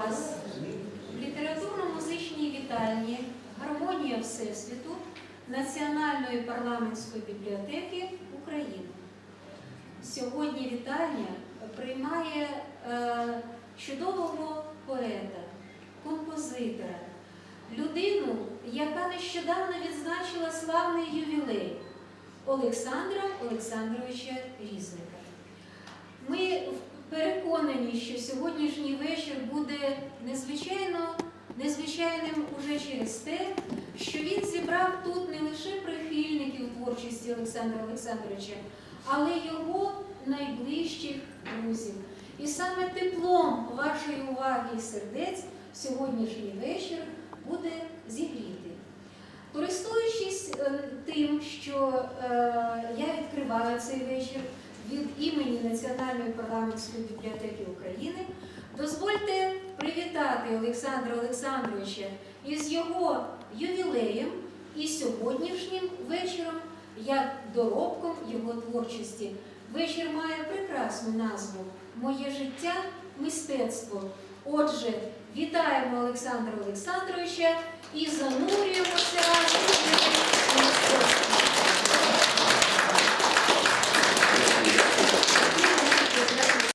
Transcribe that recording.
в літературно-музичній вітальні Гармонія Всесвіту Національної парламентської бібліотеки України. Сьогодні вітальня приймає е, чудового поета, композитора, людину, яка нещодавно відзначила славний ювілей Олександра Олександровича Різника. Ми переконані, що сьогоднішній вечір буде незвичайно незвичайним уже через те, що він зібрав тут не лише прихильників творчості Олександра Олександровича, але його найближчих друзів. І саме теплом вашої уваги і сердець сьогоднішній вечір буде зігріти. Користуючись е, тим, що е, я відкриваю цей вечір від імені Національної парламентської бібліотеки України, дозвольте Олександра Олександровича із його ювілеєм і сьогоднішнім вечором як доробком його творчості. Вечір має прекрасну назву Моє життя мистецтво. Отже, вітаємо Олександра Олександровича і занурюємося разом